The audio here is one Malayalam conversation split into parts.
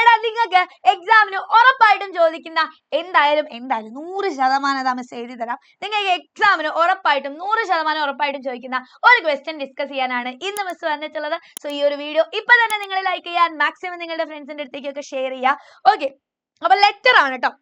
എടാ നിങ്ങൾക്ക് എക്സാമിന് ഉറപ്പായിട്ടും ചോദിക്കുന്ന എന്തായാലും എന്തായാലും നൂറ് ശതമാനം അതാ മിസ് എഴുതി തരാം. നിങ്ങൾക്ക് എക്സാമിന് ഉറപ്പായിട്ടും നൂറ് ശതമാനം ഉറപ്പായിട്ടും ചോദിക്കുന്ന ഒരു ക്വസ്റ്റ്യൻ ഡിസ്കസ് ചെയ്യാനാണ് ഇന്ന് മിസ് വന്നിട്ടുള്ളത്. സോ ഈ ഒരു വീഡിയോ ഇപ്പൊ തന്നെ നിങ്ങൾ ലൈക്ക് ചെയ്യാൻ മാക്സിമം നിങ്ങളുടെ ഫ്രണ്ട്സിന്റെ അടുത്തേക്കൊക്കെ ഷെയർ ചെയ്യുക. ഓക്കെ അപ്പൊ ലെറ്റർ ആണ് കേട്ടോ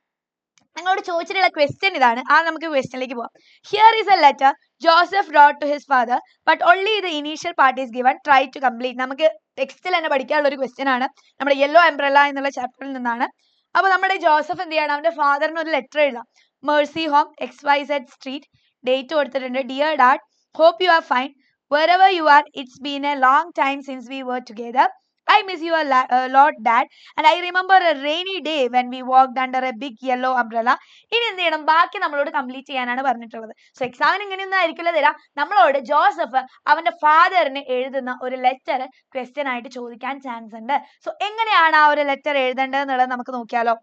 നിങ്ങളോട് ചോദിച്ചിട്ടുള്ള ക്വസ്റ്റ്യൻ ഇതാണ്. ആ നമുക്ക് ക്വസ്റ്റ്യനിലേക്ക് പോവാം. Here is a letter Joseph wrote to his father but only the initial part is given try to complete നമുക്ക് ടെക്സ്റ്റിൽ തന്നെ പഠിക്കാനുള്ള ഒരു ക്വസ്റ്റ്യൻ ആണ്. നമ്മുടെ യെല്ലോ എംബ്രല്ല എന്നുള്ള ചാപ്റ്ററിൽ നിന്നാണ്. അപ്പോൾ നമ്മുടെ ജോസഫ് എന്ത് ചെയ്യണം? അവന്റെ ഫാദറിന് ഒരു ലെറ്റർ എഴുതാം. Mercy home X Y Z street date കൊടുത്തിട്ടുണ്ട്. Dear dad hope you are fine wherever you are it's been a long time since we were together. I miss you a a lot, Dad. And I remember a rainy day when we walked under a big yellow umbrella. ഇനി എന്ത് ചെയ്യണം? ബാക്കി നമ്മളോട് കംപ്ലീറ്റ് ചെയ്യാനാണ് പറഞ്ഞിട്ടുള്ളത്. സോ എക്സാമിന് ഇങ്ങനെയൊന്നും ആയിരിക്കില്ല തരാം നമ്മളോട് ജോസഫ് അവന്റെ ഫാദറിന് എഴുതുന്ന ഒരു ലെറ്റർ ക്വസ്റ്റ്യൻ ആയിട്ട് ചോദിക്കാൻ ചാൻസ് ഉണ്ട്. സോ എങ്ങനെയാണ് ആ ഒരു ലെറ്റർ എഴുതേണ്ടത് എന്നുള്ളത് നമുക്ക് നോക്കിയാലോ.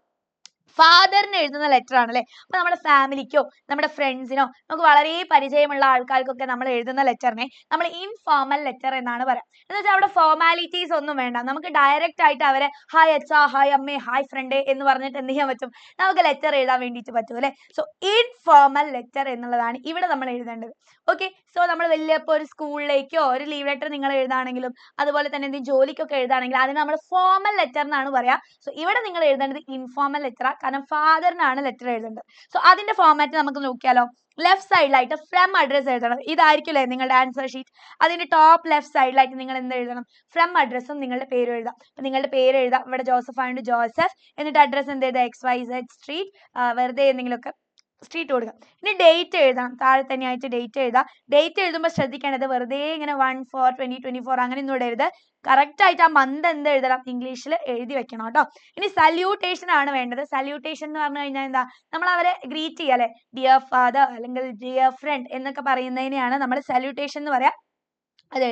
ഫാദറിന് എഴുതുന്ന ലെറ്റർ ആണല്ലേ? അപ്പൊ നമ്മുടെ ഫാമിലിക്കോ നമ്മുടെ ഫ്രണ്ട്സിനോ നമുക്ക് വളരെ പരിചയമുള്ള ആൾക്കാർക്കൊക്കെ നമ്മൾ എഴുതുന്ന ലെറ്ററിനെ നമ്മൾ ഇൻഫോർമൽ ലെറ്റർ എന്നാണ് പറയാം. എന്ന് വെച്ചാൽ അവിടെ ഫോർമാലിറ്റീസ് ഒന്നും വേണ്ട. നമുക്ക് ഡയറക്റ്റ് ആയിട്ട് അവരെ ഹായ് അച്ഛാ ഹായ് അമ്മേ ഹായ് ഫ്രണ്ടേ എന്ന് പറഞ്ഞിട്ട് എന്ത് ചെയ്യാൻ പറ്റും? നമുക്ക് ലെറ്റർ എഴുതാൻ വേണ്ടിയിട്ട് പറ്റും അല്ലേ? സോ ഇൻഫോർമൽ ലെറ്റർ എന്നുള്ളതാണ് ഇവിടെ നമ്മൾ എഴുതേണ്ടത്. ഓക്കെ സോ നമ്മൾ വലിയ ഇപ്പോൾ ഒരു സ്കൂളിലേക്കോ ഒരു ലീവ് ലെറ്റർ നിങ്ങൾ എഴുതാണെങ്കിലും അതുപോലെ തന്നെ എന്തെങ്കിലും ജോലിക്കൊക്കെ എഴുതാണെങ്കിലും അതിന് നമ്മൾ ഫോർമൽ ലെറ്റർ എന്നാണ് പറയാ. സോ ഇവിടെ നിങ്ങൾ എഴുതേണ്ടത് ഇൻഫോർമൽ ലെറ്റർ കാരണം ഫാദറിനാണ് ലെറ്റർ എഴുതേണ്ടത്. സോ അതിന്റെ ഫോർമാറ്റ് നമുക്ക് നോക്കിയാലോ. ലെഫ്റ്റ് സൈഡിലായിട്ട് ഫ്രം അഡ്രസ് എഴുതണം. ഇതായിരിക്കില്ലേ നിങ്ങളുടെ ആൻസർ ഷീറ്റ് അതിന്റെ ടോപ്പ് ലെഫ്റ്റ് സൈഡിലായിട്ട് നിങ്ങൾ എന്ത് എഴുതണം? ഫ്രം അഡ്രസ്സും നിങ്ങളുടെ പേരും എഴുതാം. അപ്പൊ നിങ്ങളുടെ പേര് എഴുതാം. ഇവിടെ ജോസഫ് ആയതുകൊണ്ട് ജോസഫ്. എന്നിട്ട് അഡ്രസ്സ് എന്ത് ചെയ്താൽ എക്സ് വൈ സെഡ് സ്ട്രീറ്റ് വെറുതെ എന്തെങ്കിലുമൊക്കെ സ്ട്രീറ്റ് കൊടുക്കുക ഇനി ഡേറ്റ് എഴുതാം താഴെ തന്നെ ആയിട്ട് ഡേറ്റ് എഴുതാം. ഡേറ്റ് എഴുതുമ്പോൾ ശ്രദ്ധിക്കേണ്ടത് വെറുതെ ഇങ്ങനെ one four twenty twenty four അങ്ങനെ ഒന്നും ഇടരുത്. കറക്റ്റ് ആയിട്ട് ആ മന്ത് എന്ത് എഴുതണം? ഇംഗ്ലീഷിൽ എഴുതി വെക്കണം കേട്ടോ ഇനി സല്യൂട്ടേഷൻ ആണ് വേണ്ടത്. സല്യൂട്ടേഷൻ എന്ന് പറഞ്ഞു കഴിഞ്ഞാൽ എന്താ? നമ്മൾ അവരെ ഗ്രീറ്റ് ചെയ്യുക അല്ലെ ഡിയർ ഫാദർ അല്ലെങ്കിൽ ഡിയർ ഫ്രണ്ട് എന്നൊക്കെ പറയുന്നതിനെയാണ് നമ്മൾ സല്യൂട്ടേഷൻ എന്ന് പറയാ. അത്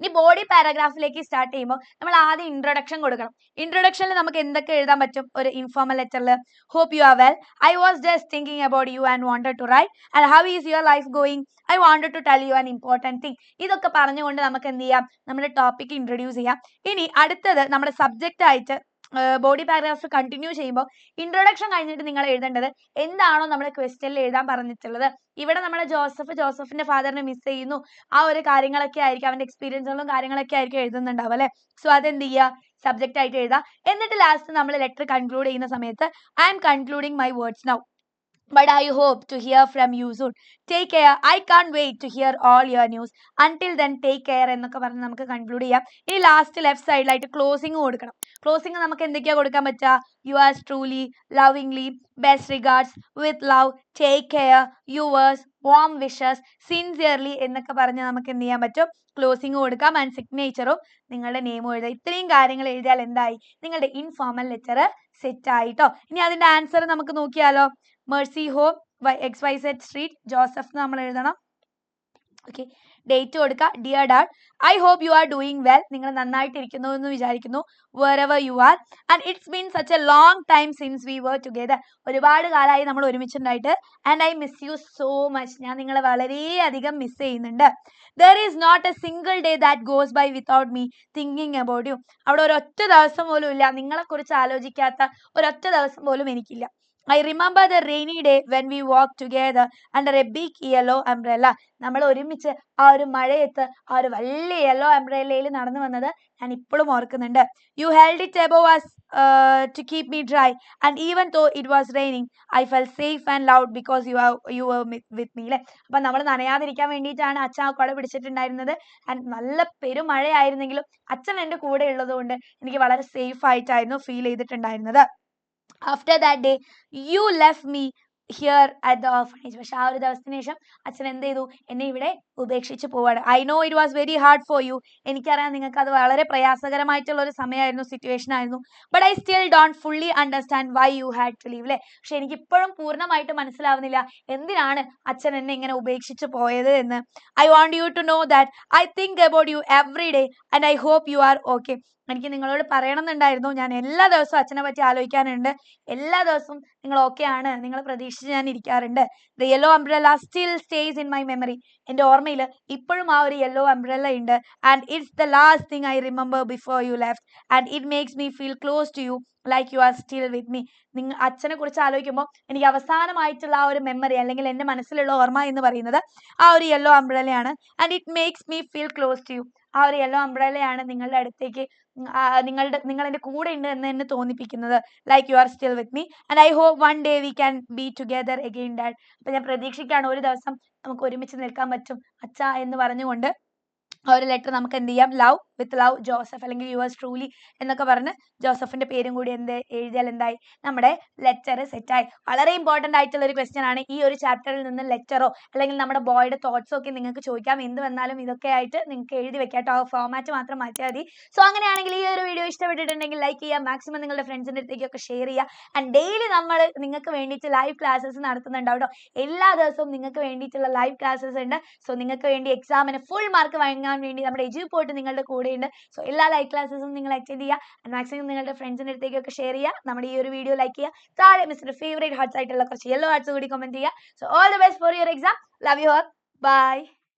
ഇനി ബോഡി പാരഗ്രാഫിലേക്ക് സ്റ്റാർട്ട് ചെയ്യുമ്പോൾ നമ്മൾ ആദ്യം ഇൻട്രൊഡക്ഷൻ കൊടുക്കണം. ഇൻട്രൊഡക്ഷനിൽ നമുക്ക് എന്തൊക്കെ എഴുതാൻ പറ്റും? ഒരു informal ലെറ്ററിൽ hope you are well I was just thinking about you and wanted to write and how is your life going I wanted to tell you an important thing ഇതൊക്കെ പറഞ്ഞുകൊണ്ട് നമുക്ക് എന്ത് ചെയ്യാം? നമ്മുടെ ടോപ്പിക് ഇൻട്രൊഡ്യൂസ് ചെയ്യാം. ഇനി അടുത്തത് നമ്മുടെ സബ്ജക്റ്റ് ആയിട്ട് ബോഡി പാരഗ്രാഫ് കണ്ടിന്യൂ ചെയ്യുമ്പോൾ ഇൻട്രൊഡക്ഷൻ കഴിഞ്ഞിട്ട് നിങ്ങൾ എഴുതേണ്ടത് എന്താണോ നമ്മൾ ക്വസ്റ്റ്യനിൽ എഴുതാൻ പറഞ്ഞിട്ടുള്ളത്. ഇവിടെ നമ്മൾ ജോസഫ് ജോസഫിന്റെ ഫാദറിനെ മിസ് ചെയ്യുന്നു. ആ ഒരു കാര്യങ്ങളൊക്കെ ആയിരിക്കും അവന്റെ എക്സ്പീരിയൻസുകളും കാര്യങ്ങളൊക്കെ ആയിരിക്കും എഴുതുന്നുണ്ടാവും അല്ലെ? സോ അതെന്ത് ചെയ്യുക? സബ്ജക്റ്റ് ആയിട്ട് എഴുതാം എന്നിട്ട് ലാസ്റ്റ് നമ്മൾ ലെറ്റർ കൺക്ലൂഡ് ചെയ്യുന്ന സമയത്ത് I'm concluding my words now but I hope to hear from you soon. Take care. I can't wait to hear all your news. Until then, take care എന്നൊക്കെ പറഞ്ഞ് നമുക്ക് കൺക്ലൂഡ് ചെയ്യാം. ഇനി ലാസ്റ്റ് ലെഫ്റ്റ് സൈഡിലായിട്ട് ക്ലോസിംഗ് കൊടുക്കണം. ക്ലോസിംഗ് നമുക്ക് എന്തൊക്കെയാ കൊടുക്കാൻ പറ്റുക? You are truly lovingly best regards with love take care yours warm wishes sincerely എന്നൊക്കെ പറഞ്ഞ് നമുക്ക് എന്ത് ചെയ്യാൻ പറ്റും? ക്ലോസിംഗ് കൊടുക്കാം. ആൻഡ് സിഗ്നേച്ചറും നിങ്ങളുടെ നെയിമും എഴുതാം ഇത്രയും കാര്യങ്ങൾ എഴുതിയാൽ എന്തായി? നിങ്ങളുടെ ഇൻഫോർമൽ ലെറ്റർ സെറ്റ് ആയിട്ടോ? ഇനി അതിന്റെ ആൻസർ നമുക്ക് നോക്കിയാലോ? Mercy home X Y Z street Joseph നമ്മൾ എഴുതണം. ഓക്കെ ഡേറ്റ് കൊടുക്കുക dear dad I hope you are doing well നിങ്ങൾ നന്നായിട്ടിരിക്കുന്നു എന്ന് വിചാരിക്കുന്നു. Wherever you are and it's been such a long time since we were together ഒരുപാട് കാലമായി നമ്മൾ ഒരുമിച്ചുണ്ടായിട്ട്. And I miss you so much ഞാൻ നിങ്ങളെ വളരെയധികം മിസ് ചെയ്യുന്നുണ്ട്. There is not a single day that goes by without me thinking about you അവിടെ ഒരൊറ്റ ദിവസം പോലും ഇല്ല. നിങ്ങളെക്കുറിച്ച് ആലോചിക്കാത്ത ഒരൊറ്റ ദിവസം പോലും എനിക്കില്ല. I remember the rainy day when we walk together under a big yellow umbrella നമ്മൾ ഒരുമിച്ച് ആ ഒരു മഴയത്ത് ആ ഒരു വലിയ യെല്ലോ അംബ്രല്ലയിൽ നടന്നു വന്നത് ഞാൻ ഇപ്പോഴും ഓർക്കുന്നുണ്ട്. You held it above us to keep me dry and even though it was raining I felt safe and loved because you are you with me അല്ലേ അപ്പം നമ്മൾ നനയാതിരിക്കാൻ വേണ്ടിയിട്ടാണ് അച്ഛൻ ആ കുട പിടിച്ചിട്ടുണ്ടായിരുന്നത്. ആൻഡ് നല്ല പെരുമഴയായിരുന്നെങ്കിലും അച്ഛൻ എന്റെ കൂടെ ഉള്ളത് കൊണ്ട് എനിക്ക് വളരെ സേഫ് ആയിട്ടായിരുന്നു ഫീൽ ചെയ്തിട്ടുണ്ടായിരുന്നത്. After that day you left me here at the orphanage പക്ഷെ ആ ഒരു ദിവസത്തിന് ശേഷം അച്ഛൻ എന്ത് ചെയ്തു? എന്നെ ഇവിടെ ഉപേക്ഷിച്ച് പോവാണ്. I know it was very hard for you എനിക്കറിയാം നിങ്ങൾക്ക് അത് വളരെ പ്രയാസകരമായിട്ടുള്ള ഒരു സമയമായിരുന്നു സിറ്റുവേഷൻ ആയിരുന്നു. But I still don't fully understand why you had to leave അല്ലേ പക്ഷെ എനിക്ക് ഇപ്പോഴും പൂർണമായിട്ട് മനസ്സിലാവുന്നില്ല എന്തിനാണ് അച്ഛൻ എന്നെ ഇങ്ങനെ ഉപേക്ഷിച്ച് പോയത് എന്ന്. I want you to know that I think about you every day and I hope you are okay എനിക്ക് നിങ്ങളോട് പറയണമെന്നുണ്ടായിരുന്നു. ഞാൻ എല്ലാ ദിവസവും അച്ഛനെ പറ്റി ആലോചിക്കാനുണ്ട്. എല്ലാ ദിവസവും നിങ്ങൾ ഓക്കെ ആണ്. നിങ്ങൾ പ്രതീക്ഷിച്ച് ഞാൻ ഇരിക്കാറുണ്ട്. The yellow umbrella still stays in my memory എന്റെ ഓർമ്മയിൽ ഇപ്പോഴും ആ ഒരു യെല്ലോ അംബ്രല്ല ഉണ്ട്. And it's the last thing I remember before you left and it makes me feel close to you like you are still with me നിങ്ങൾ അച്ഛനെ കുറിച്ച് ആലോചിക്കുമ്പോൾ എനിക്ക് അവസാനമായിട്ടുള്ള ആ ഒരു മെമ്മറി അല്ലെങ്കിൽ എന്റെ മനസ്സിലുള്ള ഓർമ്മ എന്ന് പറയുന്നത് ആ ഒരു yellow അംബ്രലയാണ് and it makes me feel close to you ആ ഒരു യെല്ലോ അംബ്രല്ലയാണ് നിങ്ങളുടെ അടുത്തേക്ക് നിങ്ങളുടെ നിങ്ങൾ എന്റെ കൂടെ ഉണ്ട് എന്ന് എന്നെ തോന്നിപ്പിക്കുന്നത്. Like you are still with me and I hope one day we can be together again dad അപ്പം ഞാൻ പ്രതീക്ഷിക്കുകയാണ് ഒരു ദിവസം നമുക്ക് ഒരുമിച്ച് നിൽക്കാൻ പറ്റും. അച്ഛാ എന്ന് പറഞ്ഞുകൊണ്ട് ആ ഒരു ലെറ്റർ നമുക്ക് എന്ത് ചെയ്യാം? ലവ് വിത്ത് ലവ് ജോസഫ് അല്ലെങ്കിൽ യു യുവേഴ്സ് ട്രൂലി എന്നൊക്കെ പറഞ്ഞ് ജോസഫിന്റെ പേരും കൂടി എന്ത് എഴുതിയാൽ എന്തായി? നമ്മുടെ ലെറ്റർ സെറ്റായി വളരെ ഇമ്പോർട്ടന്റ് ആയിട്ടുള്ള ഒരു ക്വസ്റ്റ്യൻ ആണ് ഈ ഒരു ചാപ്റ്ററിൽ നിന്ന് ലെറ്ററോ അല്ലെങ്കിൽ നമ്മുടെ ബോയുടെ തോട്ട്സോ ഒക്കെ നിങ്ങൾക്ക് ചോദിക്കാം. എന്ത് വന്നാലും ഇതൊക്കെ ആയിട്ട് നിങ്ങൾക്ക് എഴുതി വെക്കാം കേട്ടോ. ഫോമാറ്റ് മാത്രം മാറ്റിയാൽ മതി. സോ അങ്ങനെയാണെങ്കിൽ ഈ ഒരു വീഡിയോ ഇഷ്ടപ്പെട്ടിട്ടുണ്ടെങ്കിൽ ലൈക്ക് ചെയ്യുക. മാക്സിമം നിങ്ങളുടെ ഫ്രണ്ട്സിന്റെ അടുത്തേക്കൊക്കെ ഷെയർ ചെയ്യുക. ആൻഡ് ഡെയിലി നമ്മൾ നിങ്ങൾക്ക് വേണ്ടിയിട്ട് ലൈവ് ക്ലാസ്സസ് നടത്തുന്നുണ്ടാവും എല്ലാ ദിവസവും നിങ്ങൾക്ക് വേണ്ടിയിട്ടുള്ള ലൈവ് ക്ലാസ്സസ് ഉണ്ട്. സോ നിങ്ങൾക്ക് വേണ്ടി എക്സാമിന് ഫുൾ മാർക്ക് വാങ്ങാൻ വേണ്ടി നമ്മുടെ എജു പോയിട്ട് നിങ്ങളുടെ കൂടെ ഉണ്ട് സോ എല്ലാ ലൈവ് ക്ലാസ്സും നിങ്ങൾ അറ്റൻഡ് ചെയ്യുക. മാക്സിമം നിങ്ങളുടെ ഫ്രണ്ട്സിന്റെ അടുത്തേക്കൊക്കെ ഷെയർ ചെയ്യുക. നമ്മുടെ ഈ ഒരു വീഡിയോ ലൈക്ക് ചെയ്യുക. താഴെ മിസ്റ്റർ ഫേവറേറ്റ് ഹാർട്സ് ആയിട്ടുള്ള കുറച്ച് യെല്ലോ ഹാർട്സ് കൂടി കമന്റ് ചെയ്യുക. So all the best for your exam love you all bye